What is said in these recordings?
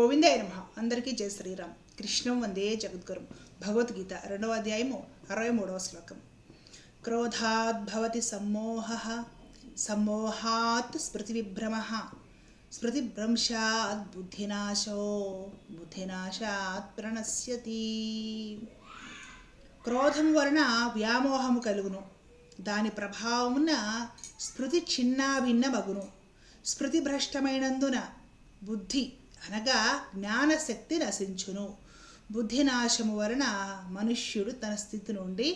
గోవిందాయ నమ. అందరికీ జయ శ్రీరామ్. కృష్ణం వందే జగద్గురు. భగవద్గీత రెండవ అధ్యాయము అరవై మూడవ శ్లోకం. క్రోధాద్భవతి సమ్మోహ. సమ్మోహాత్ స్మృతి విభ్రమ. స్మృతిభ్రంశాత్ బుద్ధినాశో. బుద్ధినాశాత్ ప్రణశ్యతి. క్రోధం వలన వ్యామోహము కలుగును. దాని ప్రభావమున స్మృతి చిన్నాభిన్నమగును. స్మృతి భ్రష్టమైనందున బుద్ధి అనగా జ్ఞానశక్తి నశించును. బుద్ధి నాశము వలన మనుష్యుడు తన స్థితి నుండి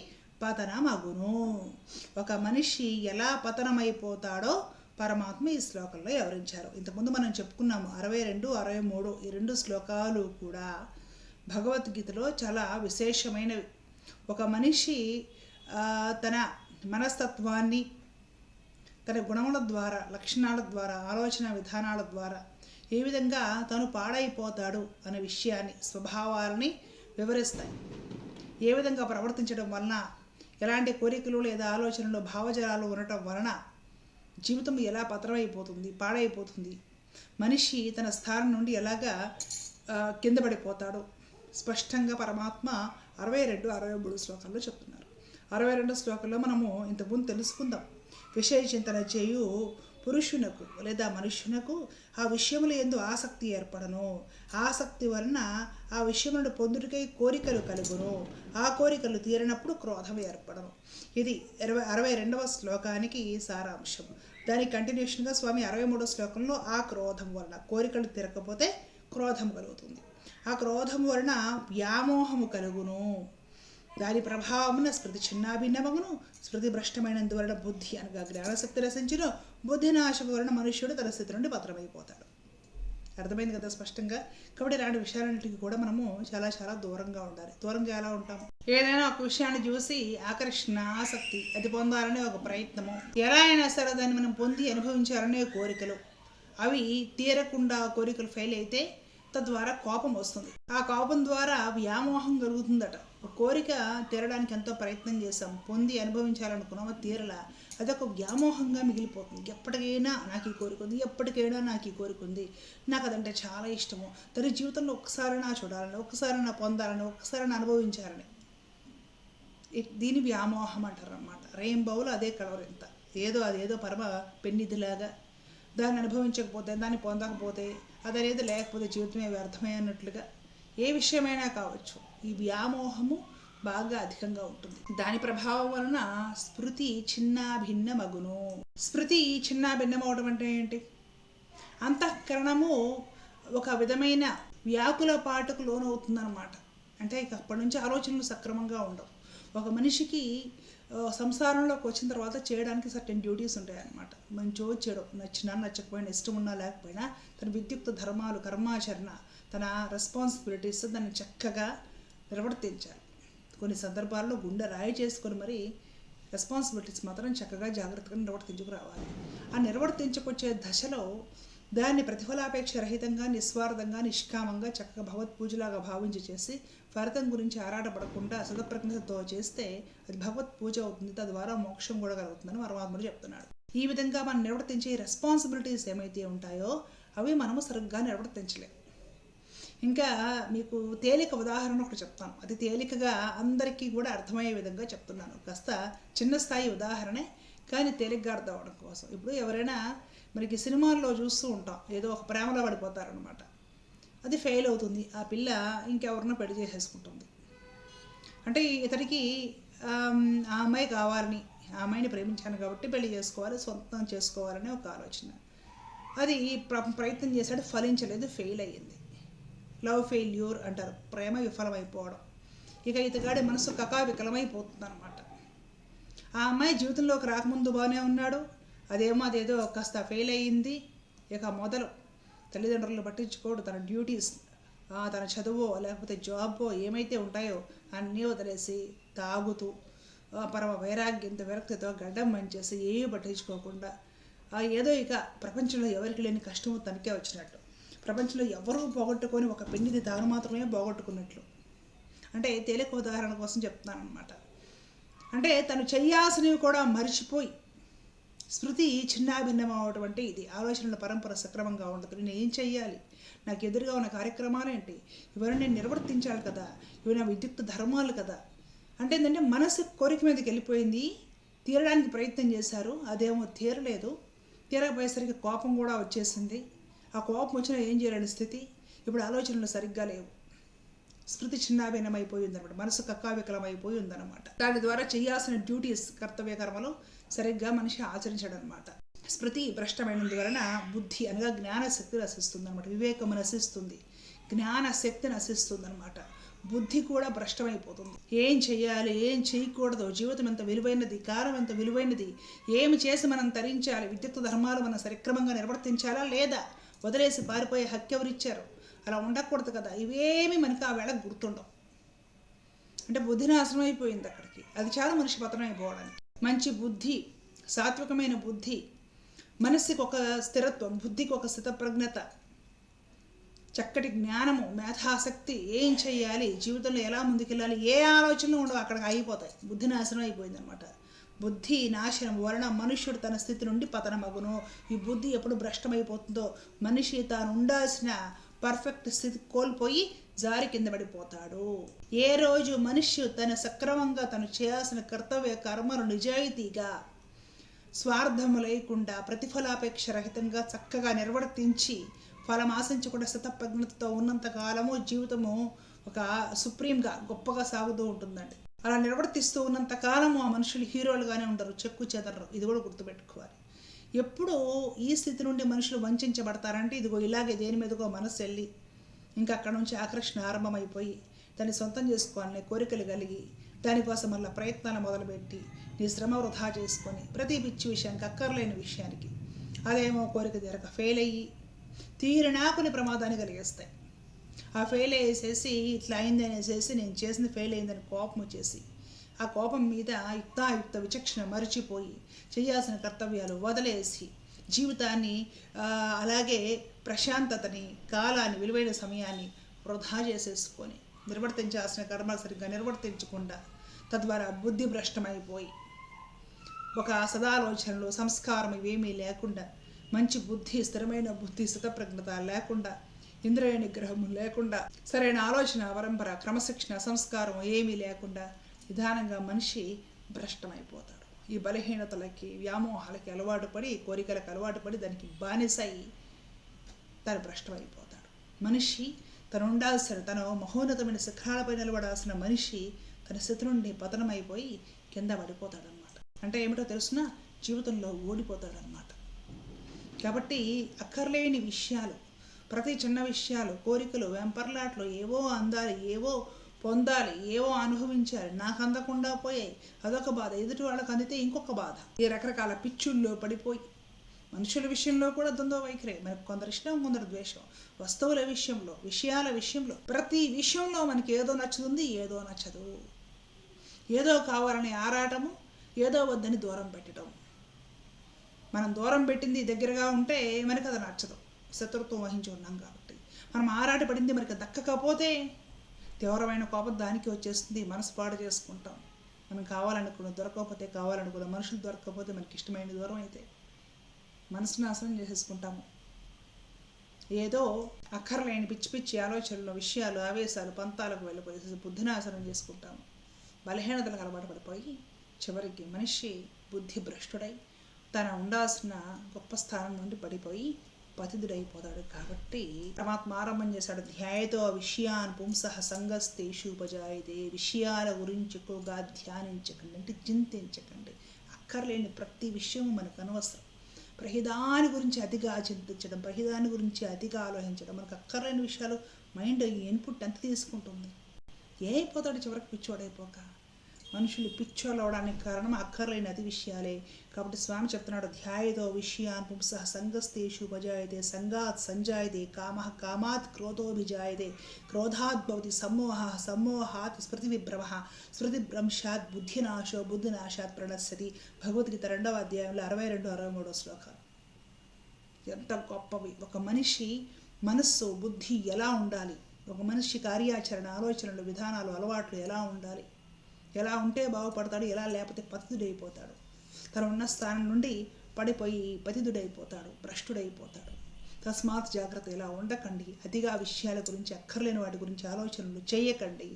పతనమగును. ఒక మనిషి ఎలా పతనమైపోతాడో పరమాత్మ ఈ శ్లోకంలో వివరించారు. ఇంతకుముందు మనం చెప్పుకున్నాము అరవై రెండు అరవై మూడు ఈ రెండు శ్లోకాలు కూడా భగవద్గీతలో చాలా విశేషమైనవి. ఒక మనిషి తన మనస్తత్వాన్ని తన గుణముల ద్వారా లక్షణాల ద్వారా ఆలోచన విధానాల ద్వారా ఏ విధంగా తను పాడైపోతాడు అనే విషయాన్ని స్వభావాలని వివరిస్తాయి. ఏ విధంగా ప్రవర్తించడం వలన ఎలాంటి కోరికలు లేదా ఆలోచనలు భావజాలాలు ఉండటం వలన జీవితం ఎలా పతనమైపోతుంది పాడైపోతుంది? మనిషి తన స్థానం నుండి ఎలాగా కింద పడిపోతాడు? స్పష్టంగా పరమాత్మ అరవై రెండు అరవై మూడు శ్లోకాల్లో చెప్తున్నారు. అరవై రెండు శ్లోకంలో మనము ఇంతకుముందు తెలుసుకుందాం. విషయ చింతన చేయు పురుషునకు లేదా మనుష్యునకు ఆ విషయముల ఎందు ఆసక్తి ఏర్పడను. ఆసక్తి వలన ఆ విషయములను పొందుటకై కోరికలు కలుగును. ఆ కోరికలు తీరినప్పుడు క్రోధం ఏర్పడను. ఇది ఇరవై అరవై రెండవ శ్లోకానికి సారాంశం. దాని కంటిన్యూషన్గా స్వామి అరవై మూడవ శ్లోకంలో ఆ క్రోధం వలన కోరికలు తీరకపోతే క్రోధం కలుగుతుంది. ఆ క్రోధం వలన వ్యామోహము కలుగును. దాని ప్రభావమున స్మృతి చిన్నాభిన్నమగును స్మృతి భ్రష్టమైనందువలన బుద్ధి అనగా జ్ఞానశక్తి రసించిన బుద్ధి నాశము వలన మనుష్యుడు తన స్థితి నుండి పత్రమైపోతాడు అర్థమైంది కదా స్పష్టంగా? కాబట్టి ఇలాంటి విషయాలన్నిటికీ కూడా మనము చాలా చాలా దూరంగా ఉండాలి. దూరంగా ఎలా ఉంటాం? ఏదైనా ఒక విషయాన్ని చూసి ఆకర్షణ ఆసక్తి అది పొందాలనే ఒక ప్రయత్నము. ఎలా అయినా సరే దాన్ని మనం పొంది అనుభవించాలనే కోరికలు. అవి తీరకుండా కోరికలు ఫెయిల్ అయితే తద్వారా కోపం వస్తుంది. ఆ కోపం ద్వారా వ్యామోహం కలుగుతుందట. ఒక కోరిక తీరడానికి ఎంతో ప్రయత్నం చేసాం పొంది అనుభవించాలనుకున్నాం అది తీరలా. అదొక వ్యామోహంగా మిగిలిపోతుంది. ఎప్పటికైనా నాకు ఈ కోరిక ఉంది. ఎప్పటికైనా నాకు ఈ కోరిక ఉంది. నాకు అదంటే చాలా ఇష్టము. తన జీవితంలో ఒక్కసారైనా చూడాలని ఒక్కసారైనా పొందాలని ఒక్కసారైనా అనుభవించాలని. దీని వ్యామోహం అంటారు అన్నమాట రెయిన్బోలో అదే కలవరింత. ఏదో అదేదో పరమ పెన్నిధిలాగా దాన్ని అనుభవించకపోతే దాన్ని పొందకపోతే అదనేది లేకపోతే జీవితమే వ్యర్థమే అన్నట్లుగా ఏ విషయమైనా కావచ్చు ఈ వ్యామోహము బాగా అధికంగా ఉంటుంది. దాని ప్రభావం వలన స్మృతి చిన్న భిన్న మగును స్మృతి చిన్న భిన్నమవడం అంటే ఏంటి? అంతఃకరణము ఒక విధమైన వ్యాకుల పాటకు లోనవుతుందన్నమాట. అంటే ఇక అప్పటి నుంచి ఆలోచనలు సక్రమంగా ఉండవు. ఒక మనిషికి సంసారంలోకి వచ్చిన తర్వాత చేయడానికి సర్టెన్ డ్యూటీస్ ఉంటాయన్నమాట. మంచో చెడు నచ్చినా నచ్చకపోయినా ఇష్టం ఉన్నా లేకపోయినా తన విద్యుక్త ధర్మాలు కర్మాచరణ తన రెస్పాన్సిబిలిటీస్ దాన్ని చక్కగా నిర్వర్తించాలి. కొన్ని సందర్భాల్లో గుండె రాయి చేసుకొని మరి రెస్పాన్సిబిలిటీస్ మాత్రం చక్కగా జాగ్రత్తగా నిర్వర్తించుకురావాలి ఆ నిర్వర్తించుకొచ్చే దశలో దాన్ని ప్రతిఫలాపేక్ష రహితంగా నిస్వార్థంగా నిష్కామంగా చక్కగా భగవత్ పూజలాగా భావించి చేసి ఫలితం గురించి ఆరాటపడకుండా సదప్రజ్ఞతో చేస్తే అది భగవత్ పూజ అవుతుంది తద్వారా మోక్షం కూడా కలుగుతుందని పరమాత్ముడు చెప్తున్నాడు. ఈ విధంగా మనం నిర్వర్తించే రెస్పాన్సిబిలిటీస్ ఏమైతే ఉంటాయో అవి మనము సరిగ్గా నిర్వర్తించలేం. ఇంకా మీకు తేలిక ఉదాహరణ ఒకటి చెప్తాను. అది తేలికగా అందరికీ కూడా అర్థమయ్యే విధంగా చెప్తున్నాను. కాస్త చిన్న స్థాయి ఉదాహరణే కానీ తేలిగ్గా అర్థం అవడం కోసం. ఇప్పుడు ఎవరైనా మనకి సినిమాల్లో చూస్తూ ఉంటాం. ఏదో ఒక ప్రేమలో పడిపోతారనమాట అది ఫెయిల్ అవుతుంది. ఆ పిల్ల ఇంకెవరినో పెళ్ళి చేసేసుకుంటుంది. అంటే ఇతనికి ఆ అమ్మాయి కావాలని ఆ అమ్మాయిని ప్రేమించాను కాబట్టి పెళ్ళి చేసుకోవాలి సొంతం చేసుకోవాలనే ఒక ఆలోచన. అది ప్ర- ప్రయత్నం చేశాడు ఫలించలేదు ఫెయిల్ అయ్యింది. లవ్ ఫెయిల్యూర్ అంటారు. ప్రేమ విఫలమైపోవడం. ఇక ఇతగాడి మనసు కకావికలమైపోతుంది అనమాట ఆ అమ్మాయి జీవితంలోకి రాకముందు బాగానే ఉన్నాడు. అదేమో అదేదో కాస్త ఫెయిల్ అయ్యింది. ఇక మొదలు తల్లిదండ్రులను పట్టించుకోడు. తన డ్యూటీస్ తన చదువో లేకపోతే జాబో ఏమైతే ఉంటాయో అన్నీ వదిలేసి తాగుతూ పరమ వైరాగ్యంతో విరక్తితో గడ్డం మంచేసి ఏమీ పట్టించుకోకుండా ఆ, ఏదో ఇక ప్రపంచంలో ఎవరికి లేని కష్టము తనకే వచ్చినట్టు. ప్రపంచంలో ఎవరూ పోగొట్టుకొని ఒక పెళ్ళిని తాను మాత్రమే పోగొట్టుకున్నట్లు. అంటే తేలిక ఉదాహరణ కోసం చెప్తున్నాను అనమాట అంటే తను చేయాల్సినవి కూడా మర్చిపోయి స్మృతి చిన్నాభిన్నమైనటువంటి ఇది ఆలోచనల పరంపర సక్రమంగా ఉండదు. నేను ఏం చెయ్యాలి? నాకు ఎదురుగా ఉన్న కార్యక్రమాలు ఏంటి? ఇవన్నీ నేను నిర్వర్తించాలి కదా? ఇవి నా విద్యుక్త ధర్మాలు కదా? అంటే ఏంటంటే మనసు కోరిక మీదకి వెళ్ళిపోయింది. తీరడానికి ప్రయత్నం చేశారు. అదేమో తీరలేదు. తీరకపోయేసరికి కోపం కూడా వచ్చేసింది. ఆ కోపం వచ్చినా ఏం చేయలేని స్థితి. ఇప్పుడు ఆలోచనలు సరిగ్గా లేవు. స్మృతి చిన్నాభిన్నమైపోయి ఉందన్నమాట మనసు కక్కావికలం అయిపోయి ఉందన్నమాట దాని ద్వారా చేయాల్సిన డ్యూటీస్ కర్తవ్య కర్మలు సరిగ్గా మనిషి ఆచరించడం అనమాట స్మృతి భ్రష్టమైనందు వలన బుద్ధి అనగా జ్ఞానశక్తి నశిస్తుంది అనమాట వివేకం నశిస్తుంది. జ్ఞానశక్తి నశిస్తుంది అనమాట బుద్ధి కూడా భ్రష్టమైపోతుంది. ఏం చేయాలి ఏం చేయకూడదు జీవితం ఎంత విలువైనది? కాలం ఎంత విలువైనది? ఏమి చేసి మనం తరించాలి? విద్యుత్ ధర్మాలు మనం సరిక్రమంగా నిర్వర్తించాలా లేదా? వదిలేసి పారిపోయే హక్కు ఎవరిచ్చారు? అలా ఉండకూడదు కదా. ఇవేమి మనకి ఆ వేళ గుర్తుండవు. అంటే బుద్ధి నాశనం అయిపోయింది అక్కడికి. అది చాలా మనిషి పతనం అయిపోవడానికి. మంచి బుద్ధి సాత్వికమైన బుద్ధి మనస్సుకి ఒక స్థిరత్వం బుద్ధికి ఒక స్థితప్రజ్ఞత చక్కటి జ్ఞానము మేధాశక్తి ఏం చేయాలి జీవితంలో ఎలా ముందుకెళ్ళాలి ఏ ఆలోచనలు ఉండవు అక్కడికి అయిపోతాయి బుద్ధి నాశనం అయిపోయింది అనమాట బుద్ధి నాశనం వలన మనుష్యుడు తన స్థితి నుండి పతనమగును. ఈ బుద్ధి ఎప్పుడు భ్రష్టమైపోతుందో మనిషి తాను ఉండాల్సిన పర్ఫెక్ట్ స్థితి కోల్పోయి జారి కింద పడిపోతాడు. ఏ రోజు మనిషి తన సక్రమంగా తను చేయాల్సిన కర్తవ్య కర్మలు నిజాయితీగా స్వార్థము లేకుండా ప్రతిఫలాపేక్ష రహితంగా చక్కగా నిర్వర్తించి ఫలం ఆశించకుండా స్థితప్రజ్ఞతతో ఉన్నంత కాలము జీవితము ఒక సుప్రీంగా గొప్పగా సాగుతూ ఉంటుందండి. అలా నిర్వర్తిస్తూ ఉన్నంత కాలము ఆ మనుషులు హీరోలుగానే ఉండరు చెక్కు చెదరరు. ఇది కూడా గుర్తుపెట్టుకోవాలి. ఎప్పుడు ఈ స్థితి నుండి మనుషులు వంచబడతారంటే ఇదిగో ఇలాగే దేని మీదకో మనసు వెళ్ళి ఇంకా అక్కడ నుంచి ఆకర్షణ ఆరంభమైపోయి దాన్ని సొంతం చేసుకోవాలనే కోరికలు కలిగి దానికోసం మళ్ళీ ప్రయత్నాలు మొదలుపెట్టి నీ శ్రమ వృధా చేసుకొని ప్రతి పిచ్చి విషయానికి అక్కర్లేని విషయానికి అదేమో కోరిక తీరక ఫెయిల్ అయ్యి తీరినాకుని ప్రమాదాన్ని కలిగిస్తాయి. ఆ ఫెయిల్ అయ్యేసేసి ఇట్లా అయింది అనేసేసి నేను చేసింది ఫెయిల్ అయిందని కోపం వచ్చేసి ఆ కోపం మీద యుక్తాయుక్త విచక్షణ మరచిపోయి చేయాల్సిన కర్తవ్యాలు వదిలేసి జీవితాన్ని అలాగే ప్రశాంతతని కాలాన్ని విలువైన సమయాన్ని వృధా చేసేసుకొని నిర్వర్తించాల్సిన కర్మలు సరిగ్గా నిర్వర్తించకుండా తద్వారా బుద్ధి భ్రష్టమైపోయి ఒక సదాలోచనలు సంస్కారం ఇవేమీ లేకుండా మంచి బుద్ధి స్థిరమైన బుద్ధి స్థితప్రజ్ఞత లేకుండా ఇంద్రియ నిగ్రహం లేకుండా సరైన ఆలోచన పరంపర క్రమశిక్షణ సంస్కారం ఏమీ లేకుండా నిదానంగా మనిషి భ్రష్టమైపోతాడు. ఈ బలహీనతలకి వ్యామోహాలకి అలవాటు పడి కోరికలకు అలవాటు పడి దానికి బానిసై తను భ్రష్టమైపోతాడు. మనిషి తను ఉండాల్సిన తన మహోన్నతమైన శిఖరాలపై నిలబడాల్సిన మనిషి తన స్థితి నుండి పతనమైపోయి కింద పడిపోతాడు అనమాట అంటే ఏమిటో తెలుసునా? జీవితంలో ఓడిపోతాడు అనమాట కాబట్టి అక్కర్లేని విషయాలు ప్రతి చిన్న విషయాలు కోరికలు వెంపర్లాట్లు ఏవో అందాలు ఏవో పొందాలి. ఏవో అనుభవించాలి. నాకు అందకుండా పోయాయి. అదొక బాధ. ఎదుటి వాళ్ళకి అందితే ఇంకొక బాధ. ఈ రకరకాల పిచ్చుల్లో పడిపోయి. మనుషుల విషయంలో కూడా ద్వంద్వ వైఖరే. మనకు కొందరు ఇష్టం కొందరు ద్వేషం. వస్తువుల విషయంలో విషయాల విషయంలో ప్రతి విషయంలో మనకి ఏదో నచ్చుతుంది ఏదో నచ్చదు. ఏదో కావాలని ఆరాటము ఏదో వద్దని దూరం పెట్టడం మనం దూరం పెట్టింది దగ్గరగా ఉంటే మనకు అది నచ్చదు. శత్రుత్వం వహించి ఉన్నాం కాబట్టి. మనం ఆరాటపడింది మనకి దక్కకపోతే తీవ్రమైన కోపం దానికి వచ్చేస్తుంది. మనసు పాడు చేసుకుంటాం. మనం కావాలనుకున్న దొరకకపోతే కావాలనుకున్న మనుషులు దొరకకపోతే మనకి ఇష్టమైన దూరం అయితే మనసు నాశనం చేసేసుకుంటాము. ఏదో అక్కర్లేని పిచ్చి పిచ్చి ఆలోచనలు విషయాలు ఆవేశాలు పంతాలకు వెళ్ళిపోయేసి బుద్ధి నాశనం చేసుకుంటాము. బలహీనతలకు అలవాటు పడిపోయి చివరికి మనిషి బుద్ధి భ్రష్టుడై తన ఉండాల్సిన గొప్ప స్థానం నుండి పడిపోయి పతితుడైపోతాడు కాబట్టి పరమాత్మ ఆరంభం చేశాడు. ధ్యాయతో విషయాన్ పుంసః సంగస్తేషు ఉపజాయితే. విషయాల గురించి ఎక్కువగా ధ్యానించకండి అంటే చింతించకండి. అక్కర్లేని ప్రతి విషయము మనకు అనవసరం. ప్రతిదాని గురించి అతిగా చింతించడం ప్రతిదాని గురించి అతిగా ఆలోచించడం మనకు అక్కర్లేని విషయాలు మైండ్ ఇన్పుట్ ఎంత తీసుకుంటుంది? ఏ అయిపోతాడు చివరికి పిచ్చోడైపోక? మనుషులు పిచ్చోలవడానికి కారణం అక్కర్లేని అతి విషయాలే. కాబట్టి స్వామి చెప్తున్నాడు ధ్యాయతో విషయాన్ పుంస సంగస్తేషు భజాయతే సంగాత్ సంజాయతే కామ కామాత్ క్రోధోభిజాయతే క్రోధాత్ భవతి సమ్మోహ సమ్మోహాత్ స్మృతి విభ్రమ స్మృతి భ్రంశాత్ బుద్ధినాశో బుద్ధినాశాత్ ప్రణశ్యతి. భగవద్గీత రెండవ అధ్యాయంలో అరవై రెండు అరవై మూడో శ్లోకాలు. ఎంత గొప్పవి. ఒక మనిషి మనస్సు బుద్ధి ఎలా ఉండాలి? ఒక మనిషి కార్యాచరణ ఆలోచనలు విధానాలు అలవాట్లు ఎలా ఉండాలి? ఎలా ఉంటే బాగుపడతాడు ఎలా లేకపోతే పతితుడైపోతాడు. తను ఉన్న స్థానం నుండి పడిపోయి పతితుడైపోతాడు భ్రష్టుడైపోతాడు. తస్మాత్ జాగ్రత్త ఇలా ఉండకండి. అతిగా విషయాల గురించి అక్కర్లేని వాటి గురించి ఆలోచనలు చేయకండి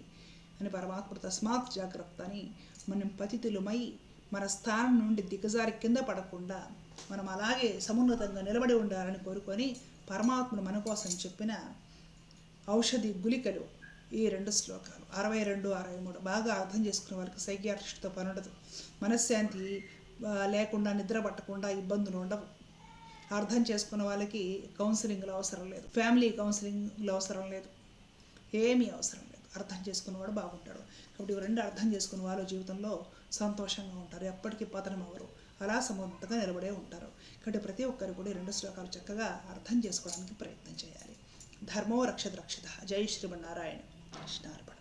అని పరమాత్ముడు తస్మాత్ జాగ్రత్త అని మనం పతితులమై మన స్థానం నుండి దిగజారి కింద పడకుండా మనం అలాగే సమున్నతంగా నిలబడి ఉండాలని కోరుకొని పరమాత్ముడు మన కోసం చెప్పిన ఔషధి గుళికలు ఈ రెండు శ్లోకాలు అరవై రెండు అరవై మూడు బాగా అర్థం చేసుకునే వాళ్ళకి సైకియాట్రిస్ట్తో పని ఉండదు మనశ్శాంతి లేకుండా నిద్ర పట్టకుండా ఇబ్బందులు ఉండవు. అర్థం చేసుకున్న వాళ్ళకి కౌన్సిలింగ్లు అవసరం లేదు. ఫ్యామిలీ కౌన్సిలింగ్లు అవసరం లేదు. ఏమీ అవసరం లేదు. అర్థం చేసుకున్నవాడు బాగుంటాడు. కాబట్టి ఇవి రెండు అర్థం చేసుకున్న వాళ్ళు జీవితంలో సంతోషంగా ఉంటారు. ఎప్పటికీ పతనం అవ్వరు అలా సమర్థంగా నిలబడే ఉంటారు. కాబట్టి ప్రతి ఒక్కరు కూడా రెండు శ్లోకాలు చక్కగా అర్థం చేసుకోవడానికి ప్రయత్నం చేయాలి. ధర్మో రక్షత రక్షిత జై శ్రీమన్నారాయణ. İşte araba.